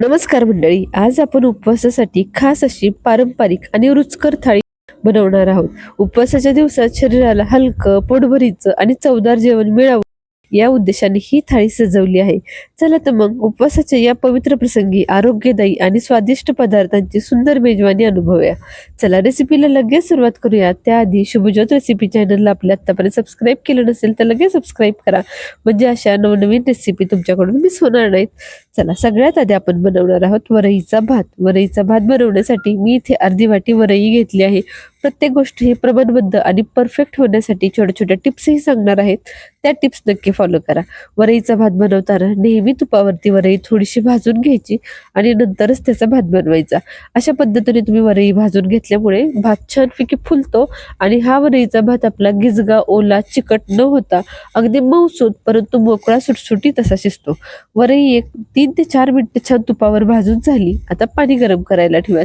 नमस्कार मंडळी आज आपण उपवासासाठी खास अशी पारंपरिक आणि रुचकर थाळी बनवणार आहोत. उपवासाच्या दिवसात शरीराला हलकं पोटभरीचं आणि चवदार जेवण मिळावं. या उद्देशाने ही थाळी सजवली आहे. चला तर मग उपवासाच्या या पवित्र प्रसंगी आरोग्यदायी आणि स्वादिष्ट पदार्थांची सुंदर मेजवानी अनुभवूया. चला रेसिपीला लगेच सुरुवात करूया. त्याआधी शुभज्योत रेसिपी चॅनलला आपल्या आत्तापर्यंत सबस्क्राईब केलं नसेल तर लगेच सबस्क्राईब करा. म्हणजे अशा नवनवीन रेसिपी तुमच्याकडून मिस होणार नाहीत. चला सगळ्यात आधी आपण बनवणार आहोत वरईचा भात. वरईचा भात बनवण्यासाठी मी इथे अर्धी वाटी वरई घेतली आहे. प्रत्येक गोष्ट ही प्रमाणबद्ध आणि परफेक्ट होण्यासाठी छोट्या छोट्या टिप्सही सांगणार आहेत. त्या टिप्स नक्की फॉलो करा. वरईचा भात बनवताना नेहमी तुपावरती वरई थोडीशी भाजून घ्यायची आणि नंतरच त्याचा भात बनवायचा. अशा पद्धतीने तुम्ही वरई भाजून घेतल्यामुळे भात छानपैकी फुलतो आणि हा वरईचा भात आपला गिजगा ओला चिकट न होता अगदी मऊसूत परंतु मोकळा सुटसुटीत असा शिजतो. वरई एक तीन ते चार मिनिटं छान तुपावर भाजून झाली आता पाणी गरम करायला ठेवा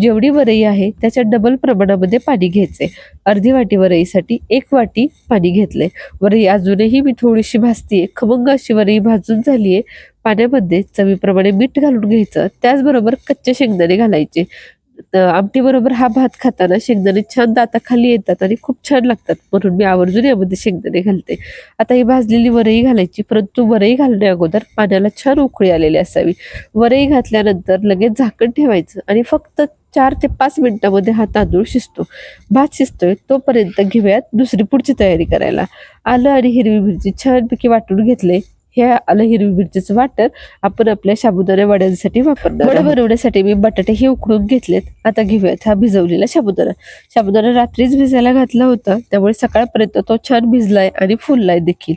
जेवढी वरई आहे त्याच्या डबल प्रमाणामध्ये पाणी घ्यायचे. अर्धी वाटी वरईसाठी एक वाटी पाणी घेतले. वरई अजूनही मी थोडीशी भाजतीये. खमंग अशी वरई भाजून झालीये. पाण्यामध्ये चवीप्रमाणे मीठ घालून घ्यायचं. त्याचबरोबर कच्चे शेंगदाणे घालायचे. आमटीबरोबर हा भात खाताना शेंगदाणे छान दाताखाली येतात आणि खूप छान लागतात. म्हणून मी आवर्जून यामध्ये शेंगदाणे घालते. आता ही भाजलेली वरई घालायची. परंतु वरई घालण्या अगोदर पाण्याला छान उकळी आलेली असावी. वरई घातल्यानंतर लगेच झाकण ठेवायचं आणि फक्त चार ते पाच मिनिटामध्ये हा तांदूळ शिजतो. भात शिजतोय तोपर्यंत घेऊयात दुसरी पुढची तयारी करायला. आलं आणि हिरवी मिरची छानपैकी वाटून घेतले. हे आलं हिरवी मिरचीचं वाटण आपण आपल्या साबुदाणा वड्यांसाठी वापरणार वडे बनवण्यासाठी मी बटाटे हे उकडून घेतलेत. आता घेऊयात हा भिजवलेला साबुदाणा साबुदाणा रात्रीच भिजायला घातला होता. त्यामुळे सकाळपर्यंत तो छान भिजलाय आणि फुललाय देखील.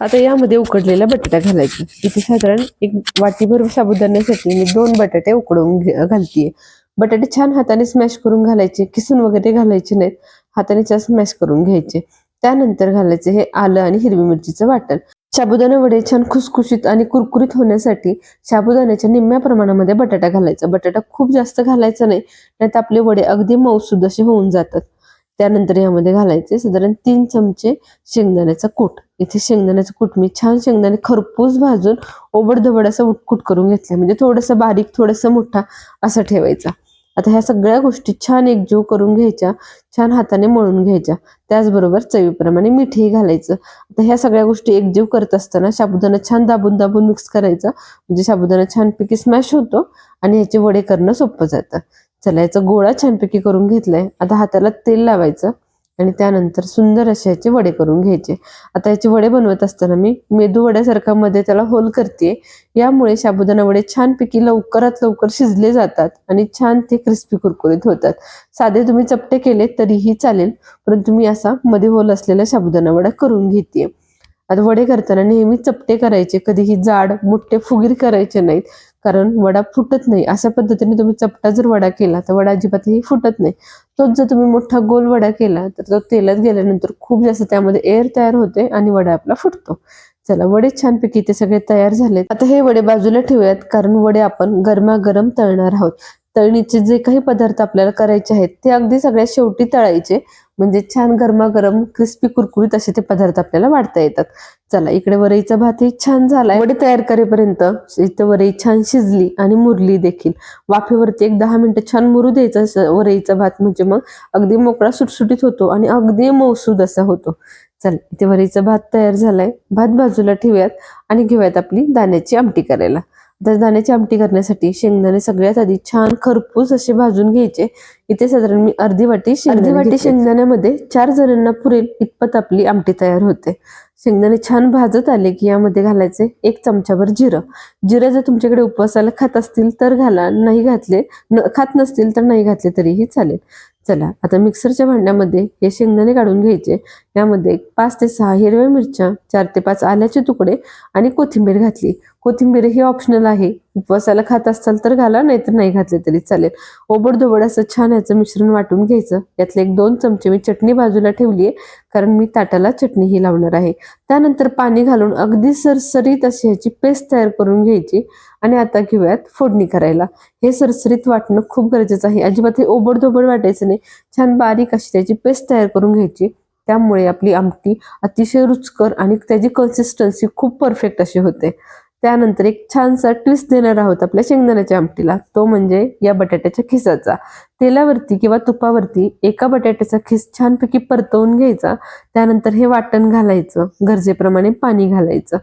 आता यामध्ये उकडलेला बटाटा घालायचा. इथे साधारण एक वाटीभर साबुदाण्यासाठी मी दोन बटाटे उकडून घालतीये. बटाटे छान हाताने स्मॅश करून घालायचे किसून वगैरे घालायचे नाहीत. हाताने छान स्मॅश करून घ्यायचे. त्यानंतर घालायचे हे आलं आणि हिरवी मिरचीचं वाटण. साबुदाणा वडे छान खुसखुशीत आणि कुरकुरीत होण्यासाठी साबुदाण्याच्या निम्म्या प्रमाणामध्ये बटाटा घालायचा. बटाटा खूप जास्त घालायचा नाही नाहीतर आपले वडे अगदी मौसूद असे होऊन जातात. त्यानंतर यामध्ये घालायचे साधारण तीन चमचे शेंगदाण्याचा कूट. इथे शेंगदाण्याचं कूट मी छान शेंगदाणे खरपूस भाजून ओबडधबड असं उटकूट करून घेतलं म्हणजे थोडंसं बारीक थोडंसं मोठा असा ठेवायचा. आता ह्या सगळ्या गोष्टी छान एकजीव करून घ्यायच्या छान हाताने मळून घ्यायच्या. त्याचबरोबर चवीप्रमाणे मीठही घालायचं. आता ह्या सगळ्या गोष्टी एकजीव करत असताना साबुदाणा छान दाबून दाबून मिक्स करायचा. म्हणजे साबुदाणा छानपैकी स्मॅश होतो आणि ह्याचे वडे करणं सोपं जातं. चला याचा गोळा छानपैकी करून घेतलाय. आता हाताला तेल लावायचं. आणि त्यानंतर सुंदर असे ह्याचे वडे करून घ्यायचे. आता याचे वडे बनवत असताना मी मेदू वड्यासारखा मध्ये त्याला होल करते यामुळे साबुदाणा वडे छानपैकी लवकरात लवकर शिजले जातात आणि छान ते क्रिस्पी कुरकुरीत होतात. साधे तुम्ही चपटे केले तरीही चालेल परंतु मी असा मध्ये होल असलेला साबुदाणा वडा करून घेते आता वडे करताना नेहमी चपटे करायचे कधीही जाड मोठे फुगीर करायचे नाहीत. कारण वडा फुटत नाही. अशा पद्धतीने तुम्ही चपटा जर वडा केला तर वडा अजिबातही फुटत नाही. तोच जर तुम्ही मोठा गोल वडा केला तर तो तेलात गेल्यानंतर खूप जास्त त्यामध्ये एअर तयार होते आणि वडा आपला फुटतो. चला वडे छानपैकी ते सगळे तयार झालेत. आता हे वडे बाजूला ठेवूयात कारण वडे आपण गरमागरम तळणार आहोत. तळणीचे जे काही पदार्थ आपल्याला करायचे आहेत ते अगदी सगळ्यात शेवटी तळायचे. म्हणजे छान गरमागरम क्रिस्पी कुरकुरीत असे ते पदार्थ आपल्याला वाढता येतात. चला इकडे वरईचा भातही छान झालाय. वडे तयार करेपर्यंत इथं वरई छान शिजली आणि मुरली देखील. वाफेवरती एक दहा मिनिटं छान मुरू द्यायचा असं वरईचा भात म्हणजे मग अगदी मोकळा सुटसुटीत होतो आणि अगदी मौसूद असा होतो. चल इथे वरईचा भात तयार झालाय. भात बाजूला ठेवूयात आणि घेऊयात आपली दाण्याची आमटी करायला. तर दाण्याची आमटी करण्यासाठी शेंगदाणे सगळ्यात आधी छान खरपूस असे भाजून घ्यायचे. इथे साधारण मी अर्धी वाटी अर्धी वाटी शेंगदाण्यामध्ये चार जणांना पुरेल इतपत आपली आमटी तयार होते. शेंगदाणे छान भाजत आले की यामध्ये घालायचे एक चमचाभर जिरं. जिरं जर तुमच्याकडे उपवासाला खात असतील तर घाला नाही घातले न खात नसतील तर नाही घातले तरीही चालेल. चला आता मिक्सरच्या भांड्यामध्ये हे शेंगदाणे काढून घ्यायचे. यामध्ये पाच ते सहा हिरव्या मिरच्या चार ते पाच आल्याचे तुकडे आणि कोथिंबीर घातली. कोथिंबीर ही ऑप्शनल आहे. उपवासाला खात असाल तर घाला नाहीतर नाही घातले तरी चालेल. ओबडधोबड असं छान याचं मिश्रण वाटून घ्यायचं. यातले एक दोन चमचे मी चटणी बाजूला ठेवली आहे कारण मी ताटाला चटणी ही लावणार आहे. त्यानंतर पाणी घालून अगदी सरसरीत अशी ह्याची पेस्ट तयार करून घ्यायची. आणि आता घेऊयात फोडणी करायला. हे सरसरीत वाटणं खूप गरजेचं आहे. अजिबात हे ओबडधोबड वाटायचं नाही. छान बारीक अशी त्याची पेस्ट तयार करून घ्यायची. त्यामुळे आपली आमटी अतिशय रुचकर आणि त्याची कन्सिस्टन्सी खूप परफेक्ट अशी होते. त्यानंतर एक छानसा ट्विस्ट देणार आहोत आपल्या शेंगदाण्याच्या आमटीला. तो म्हणजे या बटाट्याच्या खिसाचा. तेलावरती किंवा तुपावरती एका बटाट्याचा खिस छानपैकी परतवून घ्यायचा. त्यानंतर हे वाटण घालायचं. गरजेप्रमाणे पाणी घालायचं.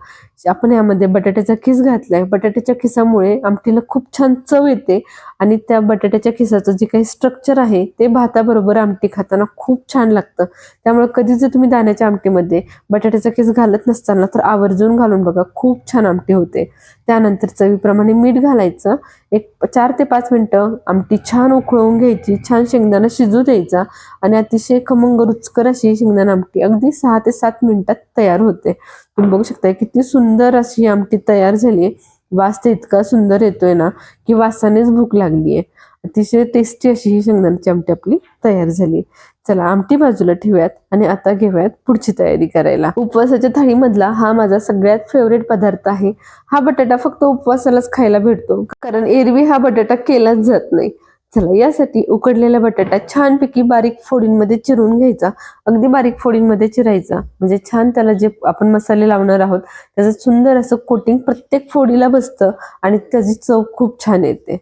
आपण यामध्ये बटाट्याचा खिस घातलाय. बटाट्याच्या खिसामुळे आमटीला खूप छान चव येते आणि त्या बटाट्याच्या खिसाचं जे काही स्ट्रक्चर आहे ते भाताबरोबर आमटी खाताना खूप छान लागतं. त्यामुळे कधी जर तुम्ही दाण्याच्या आमटीमध्ये बटाट्याचा खिस घालत नसताना तर आवर्जून घालून बघा खूप छान आमटी होते. त्यानंतर चवीप्रमाणे मीठ घालायचं. एक चार ते पाच मिनटं आमटी छान उकळवून घ्यायची छान शेंगदाणा शिजू द्यायचा आणि अतिशय खमंग रुचकर अशी शेंगदाणा आमटी अगदी सहा ते सात मिनिटात तयार होते. तुम्ही बघू शकता किती सुंदर अशी आमटी तयार झाली वास तर इतका सुंदर येतोय ना की वासानेच भूक लागली आहे अतिशय टेस्टी अशी ही शेंगदाण्याची आमटी आपली तयार झाली. चला आमटी बाजूला ठेवूयात आणि आता घेऊयात पुढची तयारी करायला. उपवासाच्या थाळीमधला हा माझा सगळ्यात फेवरेट पदार्थ आहे. हा बटाटा फक्त उपवासालाच खायला भेटतो कारण एरवी हा बटाटा केलाच जात नाही. चला यासाठी उकडलेला बटाटा छानपैकी बारीक फोडींमध्ये चिरून घ्यायचा. अगदी बारीक फोडींमध्ये चिरायचा. म्हणजे छान त्याला जे आपण मसाले लावणार आहोत त्याचं सुंदर असं कोटिंग प्रत्येक फोडीला बसतं आणि त्याची चव खूप छान येते.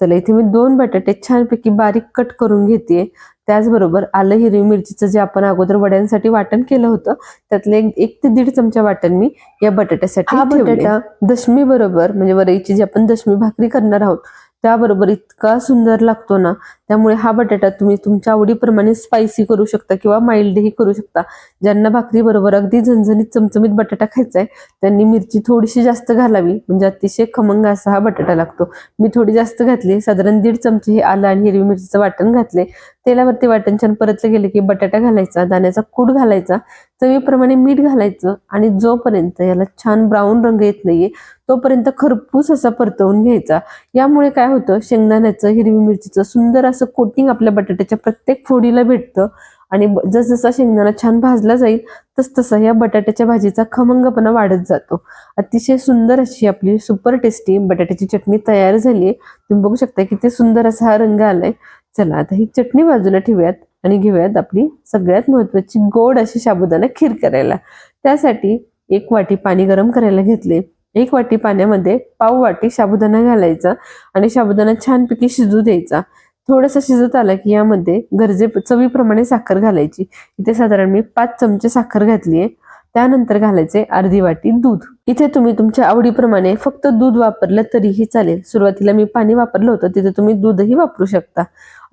चला इथे मी दोन बटाटे छानपैकी बारीक कट करून घेते त्याचबरोबर आलं हिरवी मिरचीचं जे आपण अगोदर वड्यांसाठी वाटण केलं होतं त्यातले एक ते दीड चमचा वाटण मी या बटाट्यासाठी हा बटाटा. दशमी बरोबर म्हणजे वरईची जी आपण दशमी भाकरी करणार आहोत त्याबरोबर इतका सुंदर लागतो ना त्यामुळे हा बटाटा तुम्ही तुमच्या आवडीप्रमाणे स्पायसी करू शकता किंवा माइल्डही करू शकता. ज्यांना भाकरी बरोबर अगदी झणझणीत चमचमीत बटाटा खायचा आहे त्यांनी मिरची थोडीशी जास्त घालावी. म्हणजे अतिशय खमंग असा हा बटाटा लागतो. मी थोडी जास्त घातली साधारण दीड चमचे हे आलं आणि हिरवी मिरचीचं वाटण घातले तेलावरती वाटण छान परतलं गेलं की बटाटा घालायचा दाण्याचा कूट घालायचा चवीप्रमाणे मीठ घालायचं आणि जोपर्यंत याला छान ब्राऊन रंग येत नाहीये तोपर्यंत खरपूस असा परतवून घ्यायचा. यामुळे काय होतं शेंगदाण्याचं हिरवी मिरचीचं सुंदर असं कोटिंग आपल्या बटाट्याच्या प्रत्येक फोडीला भेटतं. आणि जसजसा शेंगदाणा छान भाजला जाईल तस तसा या बटाट्याच्या भाजीचा खमंगपणा वाढत जातो. अतिशय सुंदर अशी आपली सुपर टेस्टी बटाट्याची चटणी तयार झाली आहे. तुम्ही बघू शकता किती सुंदर असा हा रंग आलाय. चला आता ही चटणी बाजूला ठेवूयात आणि घेऊयात आपली सगळ्यात महत्वाची गोड अशी साबुदाणा खीर करायला. त्यासाठी एक वाटी पाणी गरम करायला घेतले. एक वाटी पाण्यामध्ये पाव वाटी साबुदाणा घालायचा आणि साबुदाणा छानपैकी शिजू द्यायचा. थोडंसं शिजत आला की यामध्ये गरजे चवीप्रमाणे साखर घालायची. इथे साधारण मी पाच चमचे साखर घातली आहे त्यानंतर घालायचे अर्धी वाटी दूध. इथे तुम्ही तुमच्या आवडीप्रमाणे फक्त दूध वापरलं तरीही चालेल. सुरुवातीला मी पाणी वापरलं होतं तिथे तुम्ही दूधही वापरू शकता.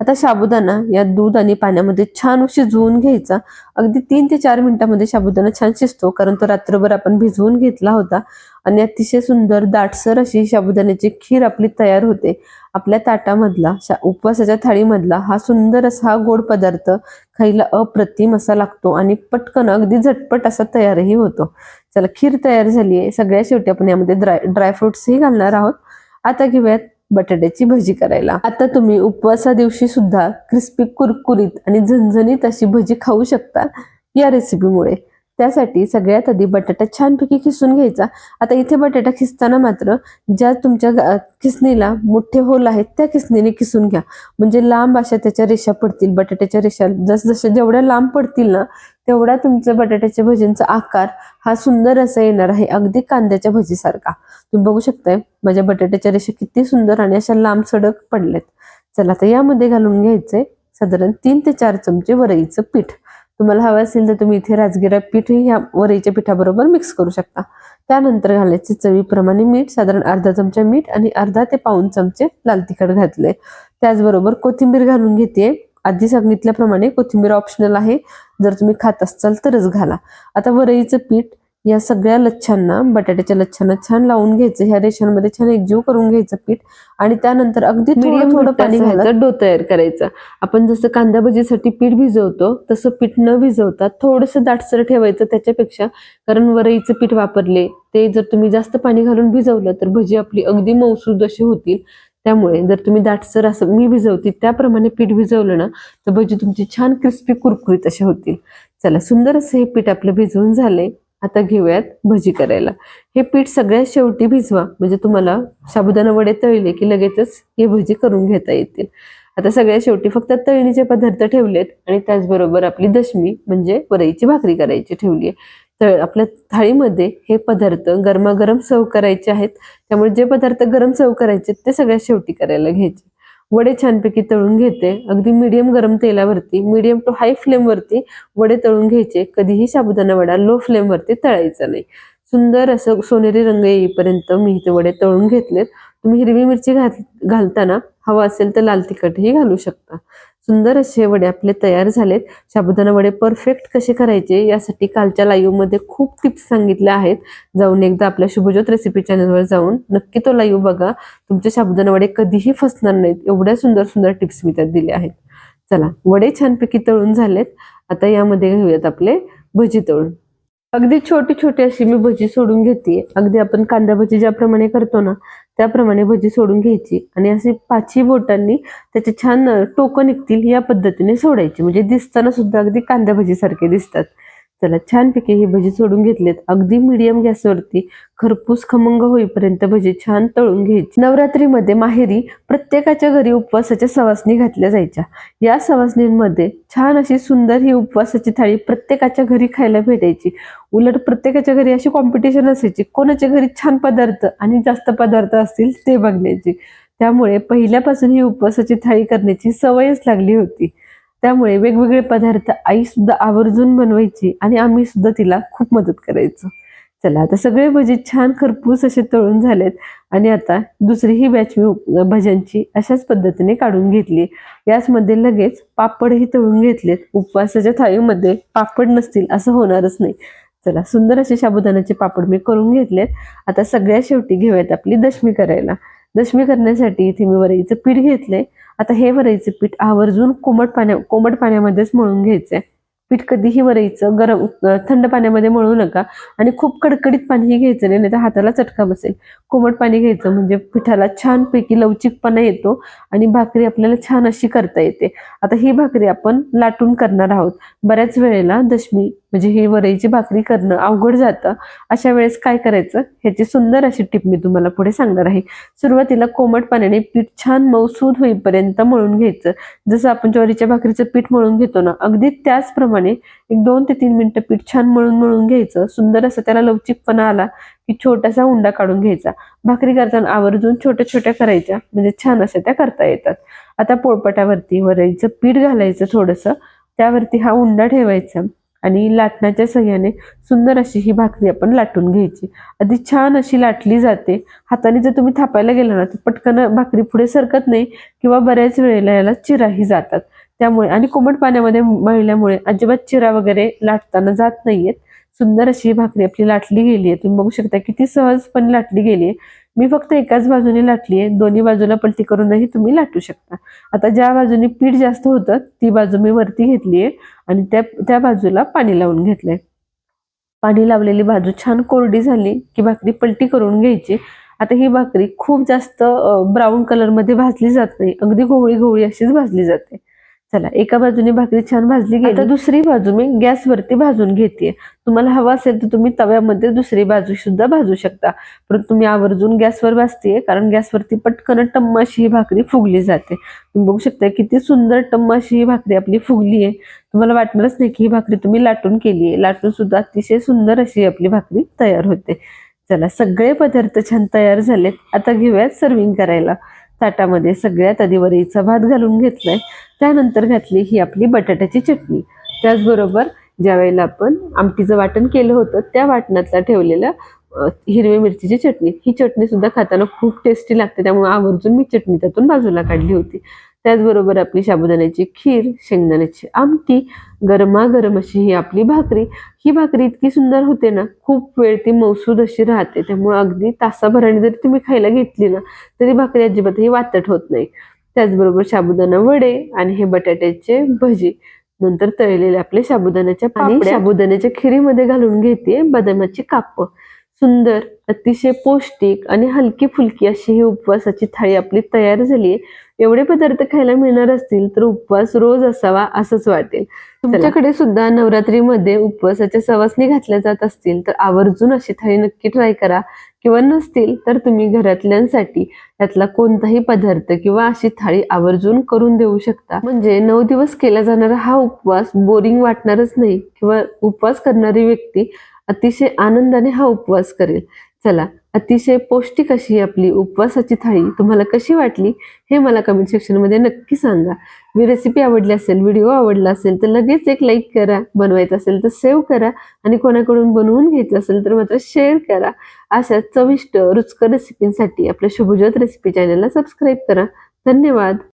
आता साबुदाणा या दूध आणि पाण्यामध्ये छान शिजवून घ्यायचा. अगदी तीन ते चार मिनिटांमध्ये साबुदाणा छान शिजतो कारण तो रात्रभर आपण भिजवून घेतला होता. आणि अतिशय सुंदर दाटसर अशी साबुदाण्याची खीर आपली तयार होते. आपल्या ताटामधला उपवासाच्या थाळीमधला हा सुंदर असा हा गोड पदार्थ खायला अप्रतिम असा लागतो आणि पटकन अगदी झटपट असा तयारही होतो. चला खीर तयार झाली आहे. सगळ्या शेवटी आपण यामध्ये ड्राय ड्रायफ्रुट्सही घालणार आहोत. आता घेऊयात बटाट्याची भजी करायला. आता तुम्ही उपवासा दिवशी सुद्धा क्रिस्पी कुरकुरीत आणि झणझणीत अशी भजी खाऊ शकता या रेसिपीमुळे त्यासाठी सगळ्यात आधी बटाटा छानपैकी खिसून घ्यायचा. आता इथे बटाटा खिसताना मात्र ज्या तुमच्या किसणीला खिसणीला मोठे होल आहेत त्या खिसणीने खिसून घ्या. म्हणजे लांब अशा त्याच्या रेषा पडतील बटाट्याच्या रेषा जसजशा जेवढ्या लांब पडतील ना तेवढा तुमचं बटाट्याच्या भजींचा आकार हा सुंदर असा येणार आहे अगदी कांद्याच्या भजीसारखा. तुम्ही बघू शकताय माझ्या बटाट्याच्या रेषा किती सुंदर आणि अशा लांब सडक पडलेत चला आता यामध्ये घालून घ्यायचंय साधारण तीन ते चार चमचे वरईचं पीठ. तुम्हाला हवं असेल तर तुम्ही इथे राजगिरा पीठही ह्या वरईच्या पिठाबरोबर मिक्स करू शकता. त्यानंतर घालायचे चवीप्रमाणे मीठ साधारण अर्धा चमचा मीठ आणि अर्धा ते पाऊन चमचे लाल तिखट घातले. त्याचबरोबर कोथिंबीर घालून घेते. आधी सांगितल्याप्रमाणे कोथिंबीर ऑप्शनल आहे. जर तुम्ही खात असाल तरच घाला. आता वरईचं पीठ या सगळ्या लच्छांना बटाट्याच्या लच्छांना छान लावून घ्यायचं. ह्या रेषांमध्ये छान एकजीव करून घ्यायचं पीठ. आणि त्यानंतर अगदी थोडं थोडं पाणी घालायचं. डो तयार करायचं. आपण जसं कांदा भजीसाठी पीठ भिजवतो तसं पीठ न भिजवता थोडंसं दाटसर ठेवायचं त्याच्यापेक्षा. कारण वरईचं पीठ वापरले ते जर तुम्ही जास्त पाणी घालून भिजवलं तर भजी आपली अगदी मौसूद अशी होतील. त्यामुळे जर तुम्ही दाटसर असं मी भिजवते त्याप्रमाणे पीठ भिजवलं ना तर भजी तुमची छान क्रिस्पी कुरकुरीत असे होतील. चला सुंदर असं हे पीठ आपलं भिजवून झालंय. आता घेऊयात भजी करायला. हे पीठ सगळ्यात शेवटी भिजवा. म्हणजे तुम्हाला साबुदाणा वडे तळले की लगेचच हे भजी करून घेता येतील. आता सगळ्यात शेवटी फक्त तळणीचे पदार्थ ठेवलेत आणि त्याचबरोबर आपली दशमी म्हणजे वरईची भाकरी करायची ठेवली आहे तळ आपल्या थाळीमध्ये हे पदार्थ गरमागरम सर्व करायचे आहेत. त्यामुळे जे पदार्थ गरम सर्व करायचे ते सगळ्यात शेवटी करायला घ्यायचे. वडे छानपैकी तळून घेते. अगदी मीडियम गरम तेलावरती मीडियम टू हाय फ्लेमवरती वडे तळून घ्यायचे. कधीही साबुदाणा वडा लो फ्लेमवरती तळायचा नाही. सुंदर असं सोनेरी रंग येईपर्यंत मी इथे वडे तळून घेतलेत. तुम्ही हिरवी मिरची घाल घालताना हवा असेल तर लाल तिखटही घालू शकता. सुंदर असे वडे आपले तयार झालेत. साबुदाणा वडे परफेक्ट कसे करायचे यासाठी कालच्या लाईव्हमध्ये खूप टिप्स सांगितल्या आहेत. जाऊन एकदा आपल्या शुभज्योत रेसिपी चॅनलवर जाऊन नक्की तो लाईव्ह बघा. तुमचे साबुदाणा वडे कधीही फसणार नाहीत. एवढ्या सुंदर सुंदर टिप्स मी त्यात दिल्या आहेत. चला वडे छानपैकी तळून झालेत. आता यामध्ये घेऊयात आपले भजी तळून. अगदी छोटी छोटी अशी मी भजी सोडून घेते. अगदी आपण कांदा भजी ज्याप्रमाणे करतो ना त्याप्रमाणे भजी सोडून घ्यायची आणि अशी पाचही बोटांनी त्याचे छान टोकं निघतील या पद्धतीने सोडायची. म्हणजे दिसताना सुद्धा अगदी कांदा भजीसारखे दिसतात. चला छानपैकी ही भजी सोडून घेतलेत. अगदी मीडियम गॅसवरती खरपूस खमंग होईपर्यंत भजी छान तळून घ्यायची. नवरात्रीमध्ये माहेरी प्रत्येकाच्या घरी उपवासाच्या सवासणी घातल्या जायच्या. या सवासणींमध्ये छान अशी सुंदर ही उपवासाची थाळी प्रत्येकाच्या घरी खायला भेटायची. उलट प्रत्येकाच्या घरी अशी कॉम्पिटिशन असायची कोणाच्या घरी छान पदार्थ आणि जास्त पदार्थ असतील ते बघण्याची. त्यामुळे पहिल्यापासून ही उपवासाची थाळी करण्याची सवयच लागली होती. त्यामुळे वेगवेगळे पदार्थ आई सुद्धा आवर्जून बनवायची आणि आम्ही सुद्धा तिला खूप मदत करायचो. चला आता सगळे भजी छान खरपूस असे तळून झालेत आणि आता दुसरी ही बॅच मी भज्यांची अशाच पद्धतीने काढून घेतली. याचमध्ये लगेच पापडही तळून घेतलेत. उपवासाच्या थाळीमध्ये पापड नसतील असं होणारच नाही. चला सुंदर असे साबुदाण्याचे पापड मी करून घेतलेत. आता सगळ्या शेवटी घेऊयात आपली दशमी करायला. दशमी करण्यासाठी इथे मी वरईचं पीठ घेतलंय. आता हे वरायचे पीठ आवर्जून कोमट पाण्या कोमट पाण्यामध्येच मळून घ्यायचे पीठ कधीही वरईचं गरम थंड पाण्यामध्ये मळू नका आणि खूप कडकडीत पाणीही घ्यायचं नाही तर हाताला चटका बसेल. कोमट पाणी घ्यायचं म्हणजे पिठाला छानपैकी लवचिकपणा येतो आणि भाकरी आपल्याला छान अशी करता येते. आता ही भाकरी आपण लाटून करणार आहोत. बऱ्याच वेळेला दशमी म्हणजे ही वरईची भाकरी करणं अवघड जातं. अशा वेळेस काय करायचं? ह्याची सुंदर अशी टिप मी तुम्हाला पुढे सांगणार आहे. सुरुवातीला कोमट पाण्याने पीठ छान मौसूद होईपर्यंत मळून घ्यायचं. जसं आपण ज्वारीच्या भाकरीचं पीठ मळून घेतो ना अगदी त्याचप्रमाणे एक दोन ते तीन मिनिटं पीठ छान मळून मळून घ्यायचं सुंदर असं त्याला लवचिकपणा आला की छोटासा उंडा काढून घ्यायचा. भाकरी करताना आवर्जून छोट्या छोट्या करायच्या म्हणजे छान अशा त्या करता येतात. आता पोळपटावरती वरायचं पीठ घालायचं थोडंसं त्यावरती हा उंडा ठेवायचा आणि लाटण्याच्या सहाय्याने सुंदर अशी ही भाकरी आपण लाटून घ्यायची. आधी छान अशी लाटली जाते. हाताने जर तुम्ही थापायला गेला ना तर पटकन भाकरी पुढे सरकत नाही किंवा बऱ्याच वेळेला याला चिराही जातात. त्यामुळे आणि कोमट पाण्यामध्ये मळल्यामुळे अजिबात चिरा वगैरे लाटताना जात नाहीयेत. सुंदर अशी भाकरी आपली लाटली गेली आहे. तुम्ही बघू शकता किती सहजपणे लाटली गेली आहे. मी फक्त एकाच बाजूने लाटली आहे. दोन्ही बाजूला पलटी करूनही तुम्ही लाटू शकता. आता ज्या बाजूने पीठ जास्त होतं ती बाजू मी वरती घेतली आहे आणि त्या त्या बाजूला पाणी लावून घेतलंय. पाणी लावलेली बाजू छान कोरडी झाली की भाकरी पलटी करून घ्यायची. आता ही भाकरी खूप जास्त ब्राऊन कलरमध्ये भाजली जात नाही. अगदी गोवळी गोवळी अशीच भाजली जाते. चला एका बाजूने भाकरी छान भाजली गेली. तर दुसरी बाजू मी गॅसवरती भाजून घेते. तुम्हाला हवा असेल तर तुम्ही तव्यामध्ये दुसरी बाजू सुद्धा भाजू शकता. परंतु तुम्ही आवर्जून गॅसवर भाजते कारण गॅसवरती पटकन टम्म अशी ही भाकरी फुगली जाते. तुम्ही बघू शकता किती सुंदर टम्म अशी ही भाकरी आपली फुगली आहे तुम्हाला वाटणारच नाही की ही भाकरी तुम्ही लाटून केली आहे लाटून सुद्धा अतिशय सुंदर अशी आपली भाकरी तयार होते. चला सगळे पदार्थ छान तयार झालेत. आता घेऊयात सर्विंग करायला. ताटामध्ये सगळ्यात आधी वरईचा भात घालून घेतलाय. त्यानंतर घातली ही आपली बटाट्याची चटणी. त्याचबरोबर ज्या वेळेला आपण आमटीचं वाटण केलं होतं त्या वाटणातला ठेवलेल्या हिरवी मिरचीची चटणी. ही चटणी सुद्धा खाताना खूप टेस्टी लागते. त्यामुळे आवर्जून मी चटणी त्यातून बाजूला काढली होती. त्याचबरोबर आपली साबुदाण्याची खीर शेंगदाण्याची आमटी गरमागरम अशी ही आपली भाकरी. ही भाकरी इतकी सुंदर होते ना खूप वेळ ती मौसूद अशी राहते. त्यामुळे अगदी तासाभराने जरी तुम्ही खायला घेतली ना तरी भाकरी अजिबातही वातट होत नाही. त्याचबरोबर साबुदाणा वडे आणि हे बटाट्याचे भजी नंतर तळलेले आपले साबुदाण्याच्या पाणी साबुदाण्याच्या खिरीमध्ये घालून घेते बदामाची काप. सुंदर अतिशय पौष्टिक आणि हलकी फुलकी अशी ही उपवासाची थाळी आपली तयार झाली आहे. एवढे पदार्थ खायला मिळणार असतील तर उपवास रोज असावा असंच वाटेल. तुमच्याकडे सुद्धा नवरात्रीमध्ये उपवासाच्या सवासणी घातल्या जात असतील तर आवर्जून अशी थाळी नक्की ट्राय करा. किंवा नसतील तर तुम्ही घरातल्यांसाठी त्यातला कोणताही पदार्थ किंवा अशी थाळी आवर्जून करून देऊ शकता. म्हणजे नऊ दिवस केला जाणारा हा उपवास बोरिंग वाटणारच नाही. किंवा उपवास करणारी व्यक्ती अतिशय आनंदाने हा उपवास करेल. चला अतिशय पौष्टिक अशी आपली उपवासाची थाळी तुम्हाला कशी वाटली हे मला कमेंट सेक्शनमध्ये नक्की सांगा. मी रेसिपी आवडली असेल व्हिडिओ आवडला असेल तर लगेच एक लाईक करा. बनवायचं असेल तर सेव्ह करा. आणि कोणाकडून बनवून घ्यायचं असेल तर मात्र शेअर करा. अशा चविष्ट रुचकर रेसिपींसाठी आपल्या शुभज्योत रेसिपी चॅनलला सबस्क्राईब करा. धन्यवाद.